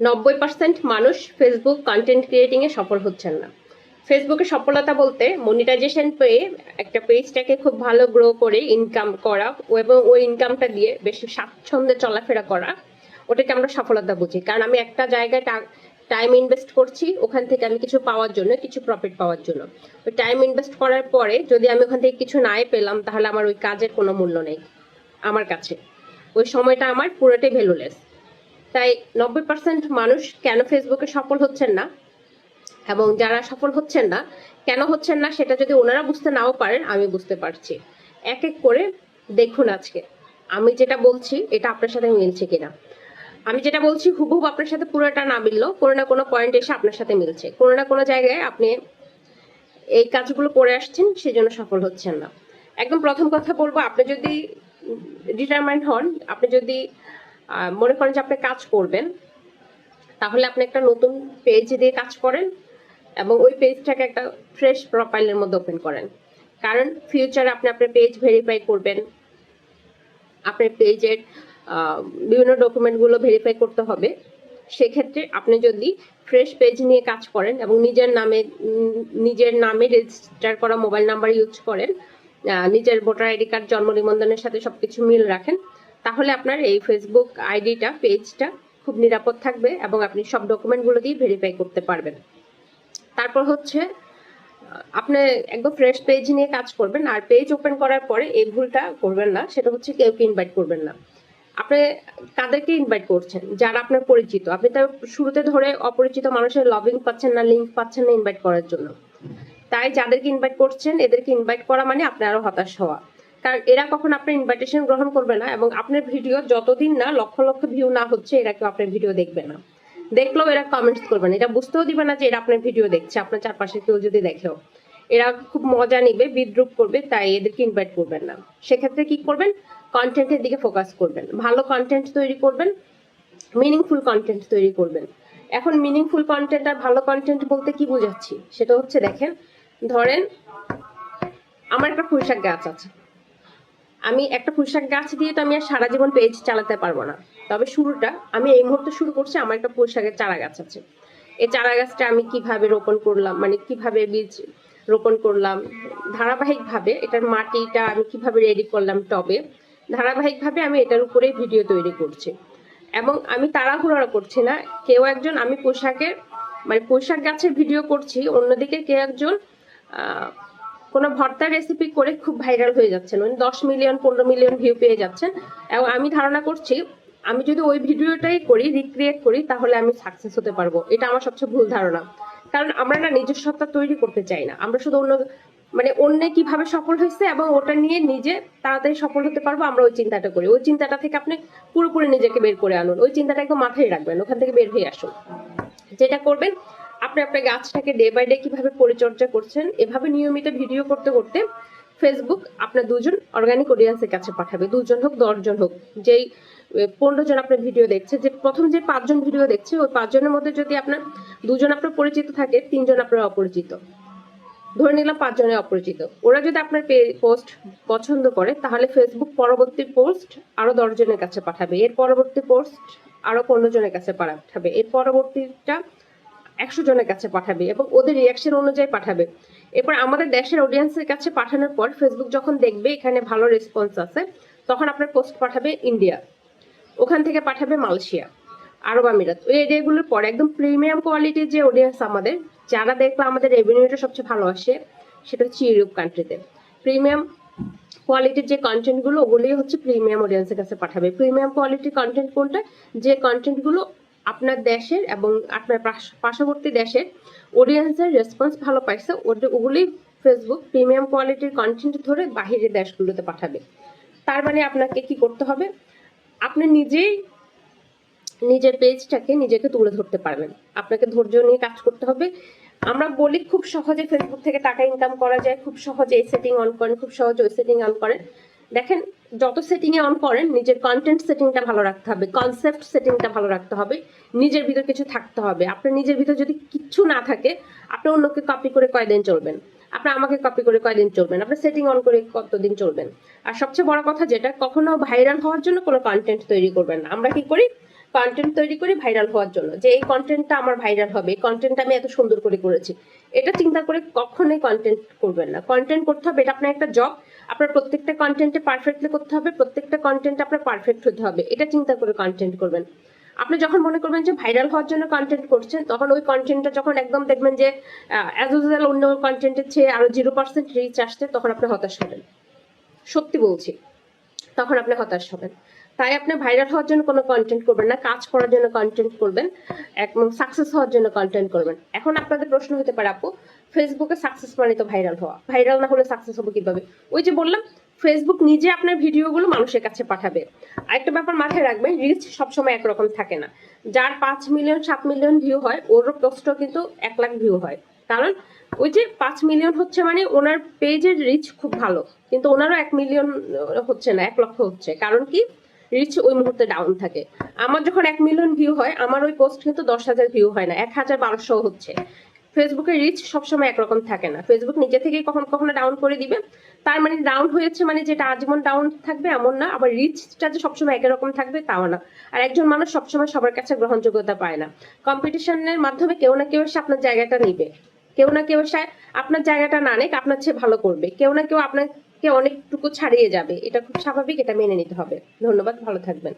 নব্বই পার্সেন্ট মানুষ Facebook content ক্রিয়েটিংয়ে সফল হচ্ছেন না। ফেসবুকে সফলতা বলতে মনিটাইজেশন পেয়ে একটা পেজটাকে খুব ভালো গ্রো করে ইনকাম করা এবং ওই ইনকামটা দিয়ে বেশি স্বাচ্ছন্দ্যে চলাফেরা করা, ওটাকে আমরা সফলতা বুঝি। কারণ আমি একটা জায়গায় টাইম ইনভেস্ট করছি, ওখান থেকে আমি কিছু পাওয়ার জন্য, কিছু প্রফিট পাওয়ার জন্য। ওই টাইম ইনভেস্ট করার পরে যদি আমি ওখান থেকে কিছু নাই পেলাম, তাহলে আমার ওই কাজের কোনো মূল্য নেই, আমার কাছে। ওই সময়টা আমার পুরোটাই ভ্যালুলেস তাই নব্বই পার্সেন্ট মানুষ কেন ফেসবুকে সফল হচ্ছেন না? এবং যারা সফল হচ্ছেন না, কেন হচ্ছেন না সেটা যদি ওনারা বুঝতে নাও পারেন, আমি বুঝতে পারছি। এক এক করে দেখুন আজকে। আমি যেটা বলছি, এটা আপনার সাথে মিলছে কিনা। আমি যেটা বলছি হুবহুব আপনার সাথে পুরোটা না মিললেও কোনো না কোনো পয়েন্ট এসে আপনার সাথে মিলছে। কোনো না কোনো জায়গায় আপনি এই কাজগুলো করে আসছেন সেই জন্য সফল হচ্ছেন না। একদম প্রথম কথা বলব, আপনি যদি ডিটারমাইন্ড হন, আপনি যদি মনে করেন যে আপনি কাজ করবেন, তাহলে আপনি একটা নতুন পেজ দিয়ে কাজ করেন এবং ওই পেজটাকে একটা ফ্রেশ প্রোফাইলের মধ্যে ওপেন করেন। কারণ ফিউচারে আপনি আপনার পেজ ভেরিফাই করবেন, আপনার পেজের বিভিন্ন ডকুমেন্টগুলো ভেরিফাই করতে হবে। সেক্ষেত্রে আপনি যদি ফ্রেশ পেজ নিয়ে কাজ করেন এবং নিজের নামে নিজের নামে রেজিস্টার করা মোবাইল নাম্বার ইউজ করেন নিজের ভোটার আইডি কার্ড জন্ম নিবন্ধনের সাথে সবকিছু মিল রাখেন তাহলে আপনার এই ফেসবুক আইডিটা, পেজটা খুব নিরাপদ থাকবে এবং আপনি সব ডকুমেন্টগুলো দিয়ে ভেরিফাই করতে পারবেন। তারপর হচ্ছে, আপনি একদম ফ্রেশ পেজ নিয়ে কাজ করবেন আর পেজ ওপেন করার পরে এই ভুলটা করবেন না, সেটা হচ্ছে কেউকে ইনভাইট করবেন না। আপনি কাদেরকে ইনভাইট করছেন? যারা আপনার পরিচিত। আপনি তো শুরুতে ধরে অপরিচিত মানুষের লবিং পাচ্ছেন না লিঙ্ক পাচ্ছেন না ইনভাইট করার জন্য। তাই যাদেরকে ইনভাইট করছেন, এদেরকে ইনভাইট করা মানে আপনি আরও হতাশ হওয়া। কারণ এরা কখন আপনার ইনভাইটেশন গ্রহণ করবে না এবং আপনার ভিডিও যতদিন না লক্ষ লক্ষ ভিউ না হচ্ছে, এরা কেউ আপনার ভিডিও দেখবে না। দেখলেও এরা কমেন্টস করবে না। এটা বুঝতেও দিবে না যে এরা আপনার ভিডিও দেখছে, আপনার চারপাশে কেউ যদি দেখেও। এরা খুব মজা নিবে, বিদ্রুপ করবে, তাই এদেরকে ইনভাইট করবেন না। সেক্ষেত্রে কি করবেন? কন্টেন্টের দিকে ফোকাস করবেন। ভালো কন্টেন্ট তৈরি করবেন মিনিংফুল কন্টেন্ট তৈরি করবেন। এখন মিনিংফুল কন্টেন্ট আর ভালো কন্টেন্ট বলতে কি বোঝাচ্ছি? সেটা হচ্ছে দেখেন, ধরেন, আমার একটা পুঁইশাক গাছ আছে। আমি একটা পুঁইশাক গাছ দিয়ে তো আমি আর সারা জীবন পেজ চালাতে পারব না। তবে শুরুটা, আমি এই মুহূর্তে শুরু করছি আমার একটা পুঁইশাকের চারা গাছ আছে। এই চারা গাছটা আমি কীভাবে রোপণ করলাম মানে কীভাবে বীজ রোপণ করলাম, ধারাবাহিকভাবে এটার মাটিটা আমি কীভাবে রেডি করলাম টবে, ধারাবাহিকভাবে আমি এটার উপরে ভিডিও তৈরি করছি। এবং আমি তাড়াহুড়া করছি না, কেউ একজন আমি পোশাকের মানে পোশাক গাছের ভিডিও করছি, অন্যদিকে কেউ একজন কোনো ভর্তার রেসিপি করে খুব ভাইরাল হয়ে যাচ্ছেন। মানে দশ মিলিয়ন পনেরো মিলিয়ন ভিউ পেয়ে যাচ্ছেন। এবং আমি ধারণা করছি, আমি যদি ওই ভিডিওটাই করি রিক্রিয়েট করি, তাহলে আমি সাকসেস হতে পারব। এটা আমার সবচেয়ে ভুল ধারণা। কারণ আমরা না নিজস্বতা তৈরি করতে চাই না। আমরা শুধু অন্য মানে অন্য কীভাবে সফল হয়েছে এবং ওটা নিয়ে নিজে তাড়াতাড়ি সফল হতে পারব, আমরা ওই চিন্তাটা করি। ওই চিন্তাটা থেকে আপনি পুরোপুরি নিজেকে বের করে আনুন। ওই চিন্তাটা একদম মাথায় রাখবেন, ওখান থেকে বের হয়ে আসুন। যেটা করবেন আপনি আপনার গাছটাকে ডে বাই ডে কীভাবে পরিচর্যা করছেন, এভাবে নিয়মিত ভিডিও করতে করতে ফেসবুক আপনার দুজন অর্গানিক অডিয়েন্সের কাছে পাঠাবে। দুজন হোক, দশজন হোক, যেই পনেরো জন আপনার ভিডিও দেখছে, যে প্রথম যে পাঁচজন ভিডিও দেখছে, ওই পাঁচজনের মধ্যে যদি আপনার দুজন আপনার পরিচিত থাকে, তিনজন আপনার অপরিচিত। ধরে নিলাম পাঁচজনে অপরিচিত। ওরা যদি আপনার পোস্ট পছন্দ করে, তাহলে ফেসবুক পরবর্তী পোস্ট আরও দশজনের কাছে পাঠাবে। এর পরবর্তী পোস্ট আরও পনেরো জনের কাছে পাঠাবে। এর পরবর্তীটা একশো জনের কাছে পাঠাবে এবং ওদের রিয়াকশন অনুযায়ী পাঠাবে। এরপর আমাদের দেশের অডিয়েন্সের কাছে পাঠানোর পর ফেসবুক যখন দেখবে এখানে ভালো রেসপন্স আছে, তখন আপনার পোস্ট পাঠাবে ইন্ডিয়া ওখান থেকে পাঠাবে মালয়েশিয়া, আরব আমিরাত। ওই এরিয়াগুলোর পর একদম প্রিমিয়াম কোয়ালিটির যে অডিয়েন্স আমাদের, যারা দেখলে আমাদের রেভিনিউটা সবচেয়ে ভালো আসে, সেটা হচ্ছে ইউরোপ কান্ট্রিতে প্রিমিয়াম কোয়ালিটির যে কন্টেন্টগুলো ওগুলোই হচ্ছে প্রিমিয়াম অডিয়েন্সের কাছে পাঠাবে। প্রিমিয়াম কোয়ালিটির কন্টেন্ট কোনটা? যে কন্টেন্টগুলো আপনার দেশের এবং আপনার পার্শ্ববর্তী দেশের অডিয়েন্সের রেসপন্স ভালো পাইছে ওগুলোই ফেসবুক প্রিমিয়াম কোয়ালিটির কন্টেন্ট ধরে বাহিরের দেশগুলোতে পাঠাবে। তার মানে আপনাকে কি করতে হবে? আপনি নিজেই নিজের পেজটাকে নিজেকে তুলে ধরতে পারবেন। আপনাকে ধৈর্য নিয়ে কাজ করতে হবে। আমরা বলি খুব সহজে ফেসবুক থেকে টাকা ইনকাম করা যায়, খুব সহজে এই সেটিং অন করেন, খুব সহজে ওই সেটিং অন করেন। দেখেন, যত সেটিং এ অন করেন, নিজের কন্টেন্ট সেটিংটা ভালো রাখতে হবে কনসেপ্ট সেটিংটা ভালো রাখতে হবে, নিজের ভিতর কিছু থাকতে হবে। আপনার নিজের ভিতর যদি কিচ্ছু না থাকে, আপনি অন্যকে কপি করে কয়দিন চলবেন? আপনি আমাকে কপি করে কয়দিন চলবেন? আপনি সেটিং অন করে কতদিন চলবেন? আর সবচেয়ে বড় কথা যেটা, কখনো ভাইরাল হওয়ার জন্য কোনো কন্টেন্ট তৈরি করবেন না। আমরা কি করি? কন্টেন্ট তৈরি করি ভাইরাল হওয়ার জন্য। যে এই কন্টেন্টটা আমার ভাইরাল হবে, এই কন্টেন্টটা আমি এত সুন্দর করে করেছি, এটা চিন্তা করে কখনোই কন্টেন্ট করবেন না। কন্টেন্ট করতে হবে, এটা আপনার একটা জব আপনার প্রত্যেকটা কন্টেন্টে পারফেক্টলি করতে হবে, প্রত্যেকটা কন্টেন্ট আপনার পারফেক্ট হতে হবে। এটা চিন্তা করে কন্টেন্ট করবেন। আপনি যখন মনে করবেন যে ভাইরাল হওয়ার জন্য কন্টেন্ট করছেন, তখন ওই কন্টেন্টটা যখন একদম দেখবেন যে অ্যাজ ইউজুয়াল অন্য কন্টেন্টের চেয়ে আরও জিরো পার্সেন্ট রিচ আসছে, তখন আপনি হতাশ হবেন। সত্যি বলছি, তখন আপনি হতাশ হবেন। তাই আপনি ভাইরাল হওয়ার জন্য কোনো কন্টেন্ট করবেন না, কাজ করার জন্য কন্টেন্ট করবেন এবং সাকসেস হওয়ার জন্য কন্টেন্ট করবেন। এখন আপনাদের প্রশ্ন হতে পারে, আপু ফেসবুকে সাকসেস মানে তো ভাইরাল হওয়া। ভাইরাল না হলে সাকসেস হবে কীভাবে? ওই যে বললাম ফেসবুক নিজে আপনার ভিডিওগুলো মানুষের কাছে পাঠাবে। আরেকটা ব্যাপার মাথায় রাখবেন রিচ সবসময় একরকম থাকে না। যার পাঁচ মিলিয়ন সাত মিলিয়ন ভিউ হয় ওরও পোস্টও কিন্তু এক লাখ ভিউ হয়। কারণ ওই যে পাঁচ মিলিয়ন হচ্ছে মানে ওনার পেজের রিচ খুব ভালো। কিন্তু ওনারও এক মিলিয়ন হচ্ছে না, এক লক্ষ হচ্ছে। কারণ কি? রিচ ওই মুহূর্তে ডাউন থাকে। আমার যখন এক মিলিয়ন ভিউ হয়, আমার ওই পোস্ট কিন্তু দশ হাজার ভিউ হয় না, এক হাজার বারোশো হচ্ছে। ফেসবুকের রিচ সবসময় একরকম থাকে না। ফেসবুক নিজে থেকেই কখনো কখনো ডাউন করে দিবে। তার মানে ডাউন হয়েছে মানে যেটা আজীবন ডাউন থাকবে এমন না, আবার রিচটা যে সবসময় একই রকম থাকবে তাও না। আর একজন মানুষ সবসময় সবার কাছে গ্রহণযোগ্যতা পায় না। কম্পিটিশনের মাধ্যমে কেউ না কেউ এসে আপনার জায়গাটা নিবে। কেউ না কেউ এসে আপনার জায়গাটা না নেক, আপনার চেয়ে ভালো করবে। কেউ না কেউ আপনাকে অনেকটুকু ছাড়িয়ে যাবে। এটা খুব স্বাভাবিক, এটা মেনে নিতে হবে। ধন্যবাদ, ভালো থাকবেন।